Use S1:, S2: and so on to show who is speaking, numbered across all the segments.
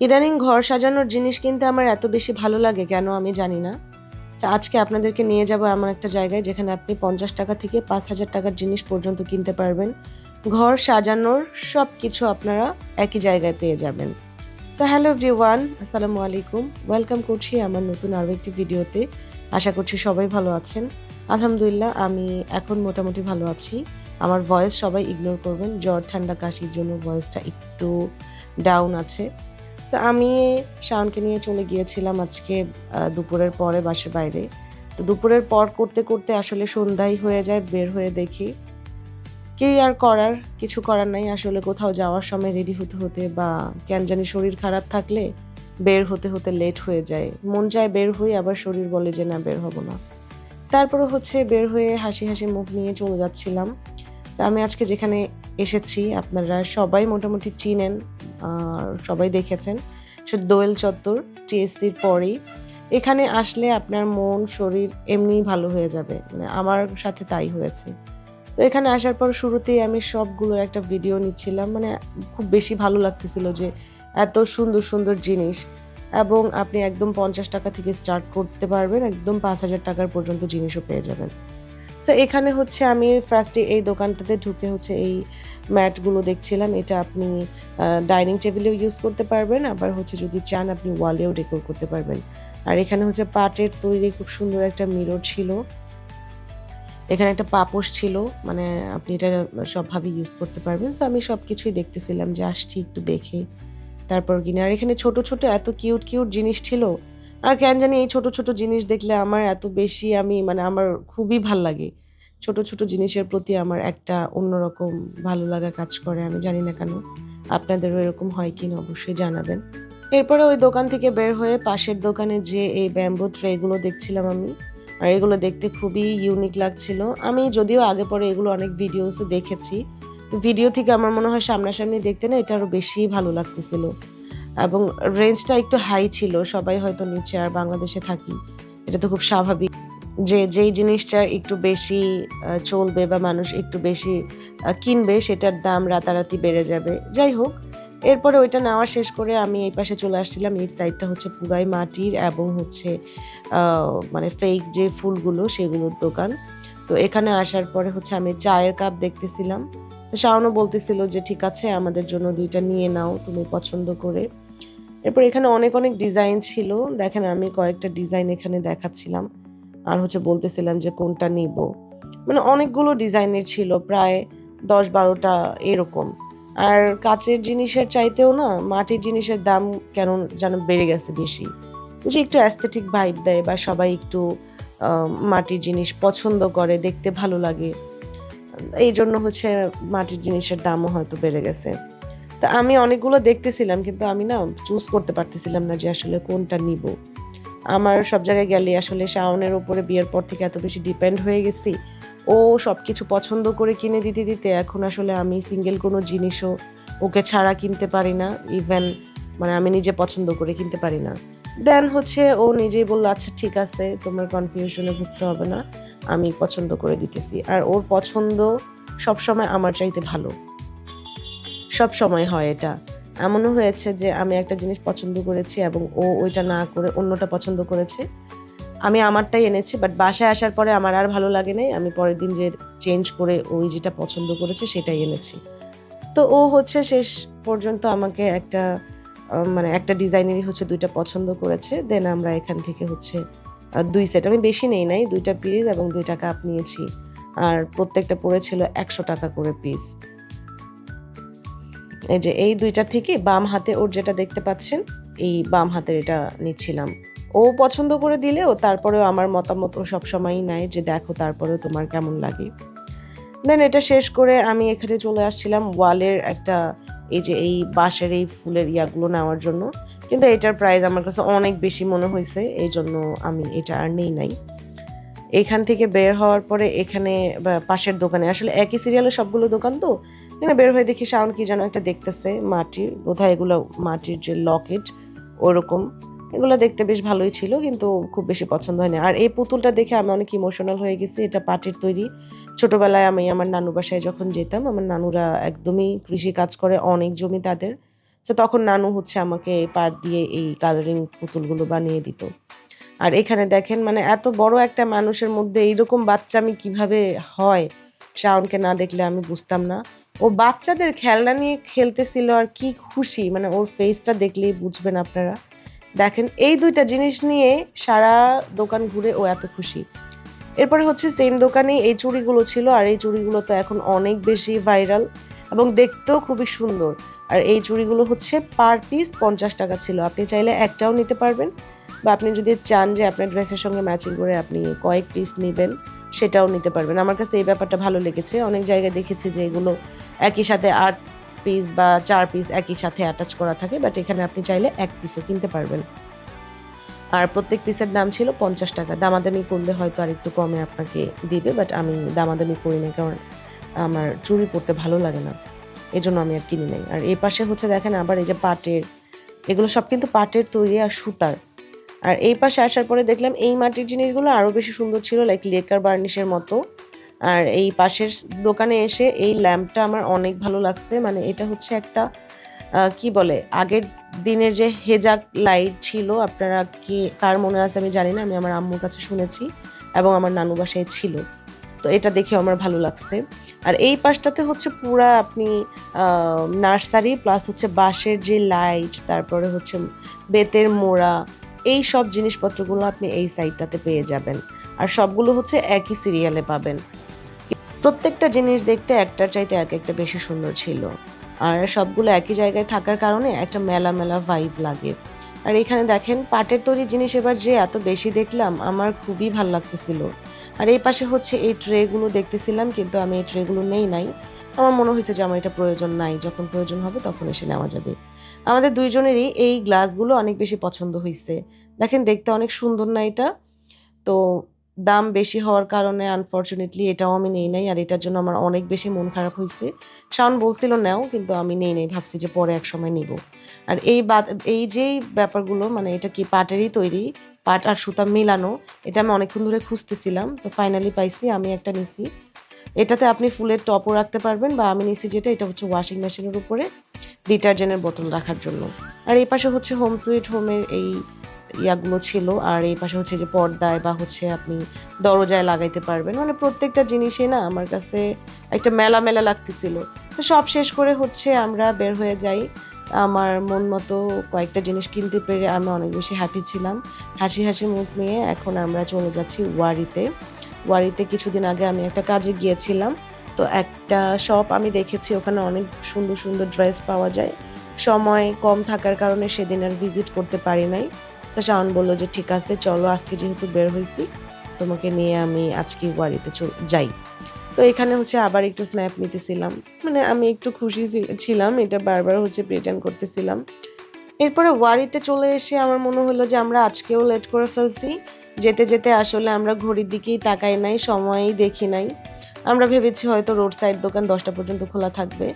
S1: ইদানিং ঘর সাজানোর জিনিস কিনতে আমার এত বেশি ভালো লাগে কেন আমি জানি না। আজকে আপনাদেরকে নিয়ে যাব এমন একটা জায়গায় যেখানে আপনি পঞ্চাশ টাকা থেকে পাঁচ হাজার টাকার জিনিস পর্যন্ত কিনতে পারবেন। ঘর সাজানোর সব কিছু আপনারা একই জায়গায় পেয়ে যাবেন। সো হ্যালো ওয়ান আসসালামু আলাইকুম। ওয়েলকাম করছি আমার নতুন আরও একটি ভিডিওতে। আশা করছি সবাই ভালো আছেন। আলহামদুলিল্লাহ, আমি এখন মোটামুটি ভালো আছি। আমার ভয়েস সবাই ইগনোর করবেন। জ্বর, ঠান্ডা, কাশির জন্য ভয়েসটা একটু ডাউন আছে। তো আমি শাওনকে নিয়ে চলে গিয়েছিলাম আজকে দুপুরের পরে বাসের বাইরে। তো দুপুরের পর করতে করতে আসলে সন্ধ্যাই হয়ে যায়, বের হয়ে দেখি। কি আর করার? কিছু করার নাই, আসলে কোথাও যাওয়ার সময় রেডি হতে হতে বা কেন জানি শরীর খারাপ থাকলে বের হতে হতে লেট হয়ে যায়। মন চায় বের হই, আবার শরীর বলে যে না, বের হব না। তারপরে হচ্ছে বের হয়ে হাসি হাসি মুখ নিয়ে চলে যাচ্ছিলাম। তো আমি আজকে যেখানে এসেছি, আপনারা সবাই মোটামুটি চিনেন সবাই দেখেছেন। সে দোয়েল চত্বর টিএসসির পরেই। এখানে আসলে আপনার মন, শরীর এমনিই ভালো হয়ে যাবে। মানে আমার সাথে তাই হয়েছে। তো এখানে আসার পর শুরুতেই আমি সবগুলোর একটা ভিডিও নিচ্ছিলাম। মানে খুব বেশি ভালো লাগতেছিল যে এত সুন্দর সুন্দর জিনিস এবং আপনি একদম পঞ্চাশ টাকা থেকে স্টার্ট করতে পারবেন। একদম পাঁচ হাজার টাকার পর্যন্ত জিনিসও পেয়ে যাবেন। সো এখানে হচ্ছে আমি ফার্স্টে এই দোকানটাতে ঢুকে হচ্ছে এই ম্যাটগুলো দেখছিলাম। এটা আপনি ডাইনিং টেবিলেও ইউজ করতে পারবেন, আবার হচ্ছে যদি চান আপনি ওয়ালেও ডেকোর করতে পারবেন। আর এখানে হচ্ছে পাটের তৈরি খুব সুন্দর একটা মিরর ছিল। এখানে একটা পাপোশ ছিল মানে আপনি এটা সবভাবে ইউজ করতে পারবেন। সো আমি সব কিছুই দেখতেছিলাম যে আসছি একটু দেখে। তারপর কিনে, আর এখানে ছোট ছোট এত কিউট কিউট জিনিস ছিল আর কেন জানি এই ছোট ছোট জিনিস দেখলে আমার এত বেশি আমি মানে আমার খুবই ভালো লাগে। ছোট ছোট জিনিসের প্রতি আমার একটা অন্যরকম ভালো লাগা কাজ করে, আমি জানি না কেন। আপনাদেরও এরকম হয় কি না অবশ্যই জানাবেন। এরপরে ওই দোকান থেকে বের হয়ে পাশের দোকানে যে এই ব্যাম্বো ট্রেগুলো দেখছিলাম আমি, আর এগুলো দেখতে খুবই ইউনিক লাগছিল। আমি যদিও আগে পরে এগুলো অনেক ভিডিওসে দেখেছি। ভিডিও থেকে আমার মনে হয় সামনাসামনি দেখতে না, এটা আরও বেশি ভালো লাগতেছিল। এবং রেঞ্জটা একটু হাই ছিল, সবাই হয়তো নিচে আর বাংলাদেশে থাকি। এটা তো খুব স্বাভাবিক যে যেই জিনিসটা একটু বেশি চলবে বা মানুষ একটু বেশি কিনবে, সেটার দাম রাতারাতি বেড়ে যাবে। যাই হোক, এরপরে ওইটা নেওয়া শেষ করে আমি এই পাশে চলে আসছিলাম। এই সাইডটা হচ্ছে পুরাই মাটির এবং হচ্ছে মানে ফেক যে ফুলগুলো, সেগুলোর দোকান। তো এখানে আসার পরে হচ্ছে আমি চায়ের কাপ দেখতেছিলাম। তো শাওনও বলতেছিল যে, ঠিক আছে, আমাদের জন্য দুইটা নিয়ে নাও, তুমি পছন্দ করে। এরপর এখানে অনেক অনেক ডিজাইন ছিল। দেখেন আমি কয়েকটা ডিজাইন এখানে দেখাচ্ছিলাম। আর হচ্ছে বলতেছিলাম যে কোনটা নিব। মানে অনেকগুলো ডিজাইনের ছিল, প্রায় দশ বারোটা এরকম। আর কাচের জিনিসের চাইতেও না, মাটির জিনিসের দাম কেন যেন বেড়ে গেছে বেশি। যে একটু অ্যাস্থেটিক ভাইব দেয় বা সবাই একটু মাটির জিনিস পছন্দ করে, দেখতে ভালো লাগে। এই জন্য হচ্ছে মাটির জিনিসের দামও হয়তো বেড়ে গেছে। তা আমি অনেকগুলো দেখতেছিলাম, কিন্তু আমি না চুজ করতে পারতেছিলাম না যে আসলে কোনটা নিব। আমার সব জায়গায় গেলে আসলে শাওনের উপরে বিয়ের পর থেকে এত বেশি ডিপেন্ড হয়ে গেছি। ও সব কিছু পছন্দ করে কিনে দিতে দিতে এখন আসলে আমি সিঙ্গেল কোনো জিনিসও ওকে ছাড়া কিনতে পারি না ইভেন মানে আমি নিজে পছন্দ করে কিনতে পারি না। দেন হচ্ছে ও নিজেই বলল আচ্ছা ঠিক আছে, তোমার কনফিউশনে ভুগতে হবে না, আমি পছন্দ করে দিতেছি। আর ওর পছন্দ সবসময় আমার চাইতে ভালো। সব সময় হয় এটা। এমনও হয়েছে যে আমি একটা জিনিস পছন্দ করেছি এবং ও ওইটা না করে অন্যটা পছন্দ করেছে। আমি আমারটাই এনেছি বাট বাসায় আসার পরে আমার আর ভালো লাগে নাই। আমি পরের দিন যে চেঞ্জ করে ওই যেটা পছন্দ করেছে সেটাই এনেছি। তো ও হচ্ছে শেষ পর্যন্ত আমাকে একটা মানে একটা ডিজাইনেরই হচ্ছে দুইটা পছন্দ করেছে। দেন আমরা এখান থেকে হচ্ছে দুই সেট আমি বেশি নেই নাই, দুইটা পিস এবং দুইটা কাপ নিয়েছি। আর প্রত্যেকটা পড়েছিল একশো টাকা করে পিস এই যে এই দুইটা থেকে বাম হাতে ওর যেটা দেখতে পাচ্ছেন, এই বাম হাতের এটা নিচ্ছিলাম। ও পছন্দ করে দিলেও তারপরেও আমার মতামত ও সবসময়ই নাই যে দেখো তারপরেও তোমার কেমন লাগে। দেন এটা শেষ করে আমি এখানে চলে আসছিলাম ওয়ালের একটা এই যে এই বাঁশের এই ফুলের ইয়াগুলো নেওয়ার জন্য। কিন্তু এটার প্রাইস আমার কাছে অনেক বেশি মনে হয়েছে, এই জন্য আমি এটা আর নেই নাই। এখান থেকে বের হওয়ার পরে এখানে পাশের দোকানে, আসলে একই সিরিয়ালের সবগুলো দোকান তো, এখানে বের হয়ে দেখি শাওন কি যেন একটা দেখতেছে মাটির বোধহয় এগুলো মাটির যে লকেট, ওরকম, এগুলো দেখতে বেশ ভালোই ছিল, কিন্তু খুব বেশি পছন্দ হয়নি। আর এই পুতুলটা দেখে আমি অনেক ইমোশনাল হয়ে গেছি, এটা পাটের তৈরি। ছোটবেলায় আমি আমার নানু বাসায় যখন যেতাম, আমার নানুরা একদমই কৃষি কাজ করে, অনেক জমি তাদের। তো তখন নানু হচ্ছে আমাকে পার দিয়ে এই কালারিং পুতুলগুলো বানিয়ে দিত। আর এখানে দেখেন মানে এত বড় একটা মানুষের মধ্যে এইরকম বাচ্চা আমি কীভাবে হয়? শাওনকে না দেখলে আমি বুঝতাম না। ও বাচ্চাদের খেলনা নিয়ে খেলতেছিল আর কি খুশি মানে ওর ফেসটা দেখলেই বুঝবেন আপনারা। দেখেন, এই দুইটা জিনিস নিয়ে সারা দোকান ঘুরে ও এত খুশি। এরপরে হচ্ছে সেম দোকানে এই চুড়িগুলো ছিল আর এই চুড়িগুলো তো এখন অনেক বেশি ভাইরাল এবং দেখতেও খুবই সুন্দর। আর এই চুড়িগুলো হচ্ছে পার পিস পঞ্চাশ টাকা ছিল। আপনি চাইলে একটাও নিতে পারবেন। বা আপনি যদি চান যে আপনার ড্রেসের সঙ্গে ম্যাচিং করে আপনি কয়েক পিস নেবেন, সেটাও নিতে পারবেন। আমার কাছে এই ব্যাপারটা ভালো লেগেছে। অনেক জায়গায় দেখেছি যে এগুলো একই সাথে আট পিস বা চার পিস একই সাথে অ্যাটাচ করা থাকে বাট এখানে আপনি চাইলে এক পিসও কিনতে পারবেন। আর প্রত্যেক পিসের দাম ছিল পঞ্চাশ টাকা। দামাদামি করলে হয়তো আর একটু কমে আপনাকে দিবে বাট আমি দামাদামি করি না, কারণ আমার চুরি পরতে ভালো লাগে না। এই জন্য আমি আর কিনি নাই। আর এই পাশে হচ্ছে দেখেন আবার এই যে পাটের, এগুলো সব কিন্তু পাটের তৈরি আর সুতার। আর এই পাশে আসার পরে দেখলাম এই মাটির জিনিসগুলো আরও বেশি সুন্দর ছিল লাইক লেকার বার্নিশের মতো। আর এই পাশের দোকানে এসে এই ল্যাম্পটা আমার অনেক ভালো লাগছে। মানে এটা হচ্ছে একটা কি বলে, আগের দিনের যে হেজাক লাইট ছিল, আপনারা কি, কার মনে আছে আমি জানি না, আমি আমার আম্মুর কাছে শুনেছি এবং আমার নানু বাসায় ছিল। তো এটা দেখে আমার ভালো লাগছে। আর এই পাশটাতে হচ্ছে পুরা আপনি নার্সারি প্লাস হচ্ছে বাঁশের যে লাইট তারপরে হচ্ছে বেতের মোড়া এই সব জিনিসপত্রগুলো আপনি এই সাইটটাতে পেয়ে যাবেন। আর সবগুলো হচ্ছে একই সিরিয়ালে পাবেন। প্রত্যেকটা জিনিস দেখতে একটার চাইতে এক একটা বেশি সুন্দর ছিল। আর সবগুলো একই জায়গায় থাকার কারণে একটা মেলা মেলা ভাইব লাগে। আর এখানে দেখেন, পাটের তৈরি জিনিস এবার যে এত বেশি দেখলাম, আমার খুবই ভালো লাগতেছিল। আর এই পাশে হচ্ছে এই ট্রেগুলো দেখতেছিলাম, কিন্তু আমি এই ট্রেগুলো নেই নাই। আমার মনে হয়েছে যে আমার এটা প্রয়োজন নাই। যখন প্রয়োজন হবে তখন এসে নেওয়া যাবে। আমাদের দুইজনেরই এই গ্লাসগুলো অনেক বেশি পছন্দ হয়েছে দেখেন দেখতে অনেক সুন্দর না এটা? তো দাম বেশি হওয়ার কারণে আনফর্চুনেটলি এটাও আমি নেই নাই, আর এটার জন্য আমার অনেক বেশি মন খারাপ হয়েছে শাওন বলছিল, নাও। কিন্তু আমি নেই নেই, ভাবছি যে পরে এক সময় নিব। আর এই বাদ, এই যেই ব্যাপারগুলো মানে এটা কি পাটেরই তৈরি? পাট আর সুতা মিলানো, এটা আমি অনেকক্ষণ ধরে খুঁজতেছিলাম, তো ফাইনালি পাইছি, আমি একটা নিছি। এটাতে আপনি ফুলের টপও রাখতে পারবেন, বা আমি নিছি যেটা, এটা হচ্ছে ওয়াশিং মেশিনের উপরে। ডিটারজেন্টের বোতল রাখার জন্য। আর এই পাশে হচ্ছে হোম সুইট হোমের এই ইয়াগুলো ছিল। আর এই পাশে হচ্ছে যে পর্দায় বা হচ্ছে আপনি দরজায় লাগাইতে পারবেন। মানে প্রত্যেকটা জিনিসই না আমার কাছে একটা মেলা মেলা লাগতেছিল। তো সব শেষ করে হচ্ছে আমরা বের হয়ে যাই। আমার মন মতো কয়েকটা জিনিস কিনতে পেরে আমি অনেক বেশি হ্যাপি ছিলাম। হাসি হাসি মুখ নিয়ে এখন আমরা চলে যাচ্ছি ওয়ারিতে। ওয়ারিতে কিছুদিন আগে আমি একটা কাজে গিয়েছিলাম। তো একটা শপ আমি দেখেছি, ওখানে অনেক সুন্দর সুন্দর ড্রেস পাওয়া যায়। সময় কম থাকার কারণে সেদিন আর ভিজিট করতে পারি নাই। তো শাওন বলল যে, ঠিক আছে, চলো, আজকে যেহেতু বের হয়েছি তোমাকে নিয়ে আমি আজকে ওয়ারিতে যাই। তো এখানে হচ্ছে আবার একটু স্ন্যাপ নিতেছিলাম। মানে আমি একটু খুশি ছিলাম, এটা বারবার হচ্ছে প্রিটেন্ড করতেছিলাম। এরপরে ওয়ারিতে চলে এসে আমার মনে হলো যে, আমরা আজকেও লেট করে ফেলছি। যেতে যেতে আসলে আমরা ঘড়ির দিকেই তাকাই নাই, সময়ই দেখি নাই। আমরা ভেবেছি হয়তো রোড সাইড দোকান দশটা পর্যন্ত খোলা থাকবে।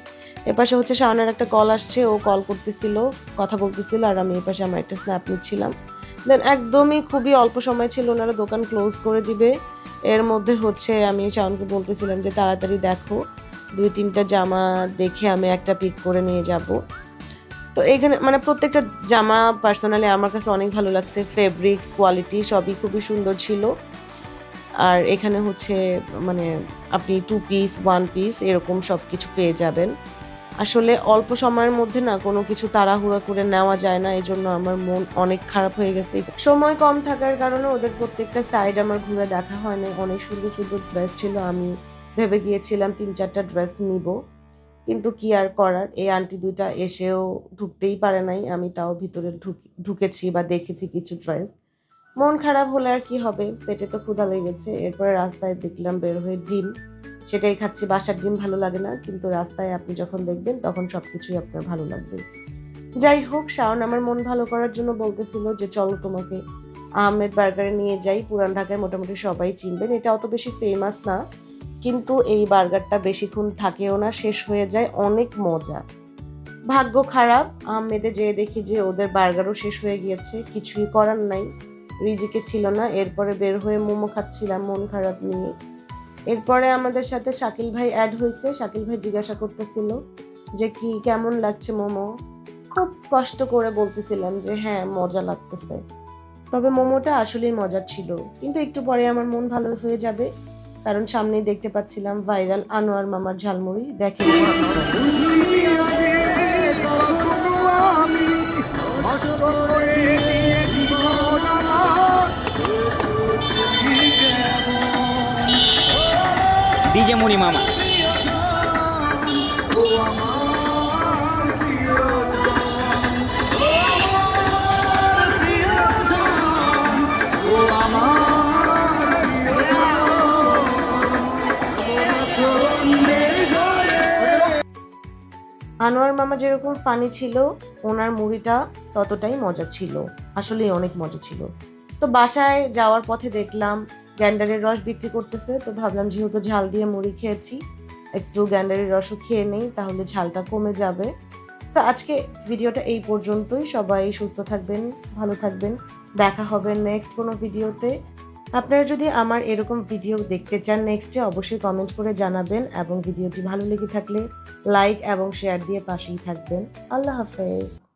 S1: এপাশে হচ্ছে শাওনের একটা কল আসছে, ও কল করতেছিল, কথা বলতেছিল, আর আমি এপাশে আমার একটা স্ন্যাপ নিচ্ছিলাম। দেন একদমই খুবই অল্প সময় ছিল ওনারা দোকান ক্লোজ করে দিবে। এর মধ্যে হচ্ছে আমি শাওনকে বলতেছিলাম যে, তাড়াতাড়ি দেখো, দুই তিনটা জামা দেখে আমি একটা পিক করে নিয়ে যাব। তো এখানে মানে প্রত্যেকটা জামা পার্সোনালি আমার কাছে অনেক ভালো লাগছে। ফেব্রিক্স কোয়ালিটি সবই খুবই সুন্দর ছিল। আর এখানে হচ্ছে মানে আপনি টু পিস ওয়ান পিস এরকম সব কিছু পেয়ে যাবেন। আসলে অল্প সময়ের মধ্যে না কোনো কিছু তাড়াহুড়া করে নেওয়া যায় না এই জন্য আমার মন অনেক খারাপ হয়ে গেছে। সময় কম থাকার কারণে ওদের প্রত্যেকটা সাইড আমার ঘুরে দেখা হয়নি। অনেক সুন্দর সুন্দর ড্রেস ছিল, আমি ভেবে গিয়েছিলাম তিন চারটা ড্রেস নিব। কিন্তু কি আর করার? এই আন্টি দুইটা এসেও ঢুকতেই পারে নাই। আমি তাও ভিতরে ঢুক- ঢুকেছি বা দেখেছি কিছু ড্রেস মন খারাপ হলে আর কি হবে? পেটে তো ক্ষুধা লেগেছে। এরপরে রাস্তায় দেখলাম বের হয়ে ডিম। সেটাই খাচ্ছি। বাসার ডিম ভালো লাগে না। কিন্তু রাস্তায় আপনি যখন দেখবেন, তখন সব কিছুই আপনার ভালো লাগবে। যাই হোক, শাওন আমার মন ভালো করার জন্য বলতেছিল যে, চলো তোমাকে আহমেদ বার্গারে নিয়ে যাই। পুরান ঢাকায় মোটামুটি সবাই চিনবেন। এটা অত বেশি ফেমাস না। কিন্তু এই বার্গারটা বেশিক্ষণ থাকেও না। শেষ হয়ে যায়। অনেক মজা। ভাগ্য খারাপ। আহমেদে যেয়ে দেখি যে, ওদের বার্গারও শেষ হয়ে গিয়েছে। কিছুই করার নাই। রিজিকে ছিল না। এরপরে বের হয়ে মোমো খাচ্ছিলাম, মন খারাপ নিয়ে। এরপরে আমাদের সাথে শাকিল ভাই অ্যাড হয়েছে। শাকিল ভাই জিজ্ঞাসা করতেছিল যে, কি, কেমন লাগছে মোমো? খুব কষ্ট করে বলতেছিলাম যে হ্যাঁ মজা লাগতেছে। তবে মোমোটা আসলেই মজার ছিল। কিন্তু একটু পরে আমার মন ভালো হয়ে যাবে, কারণ সামনেই দেখতে পাচ্ছিলাম ভাইরাল আনোয়ার মামার ঝালমুড়ি। দেখে আনোয়ার মামা যেরকম ফানি ছিল, ওনার মুড়িটা ততটাই মজা ছিল। আসলেই অনেক মজা ছিল। তো বাসায় যাওয়ার পথে দেখলাম গ্যান্ডারের রস বিক্রি করতেছে, তো ভাবলাম যেহেতু ঝাল দিয়ে মুড়ি খেয়েছি, একটু গ্যান্ডারের রসও খেয়ে নেই, তাহলে ঝালটা কমে যাবে। তো আজকে ভিডিওটা এই পর্যন্তই। সবাই সুস্থ থাকবেন, ভালো থাকবেন। দেখা হবে নেক্সট কোনো ভিডিওতে আপনারা যদি আমার এরকম ভিডিও দেখতে চান নেক্সটে অবশ্যই কমেন্ট করে জানাবেন এবং ভিডিওটি ভালো লেগে থাকলে লাইক এবং শেয়ার দিয়ে পাশেই থাকবেন। আল্লাহ হাফেজ।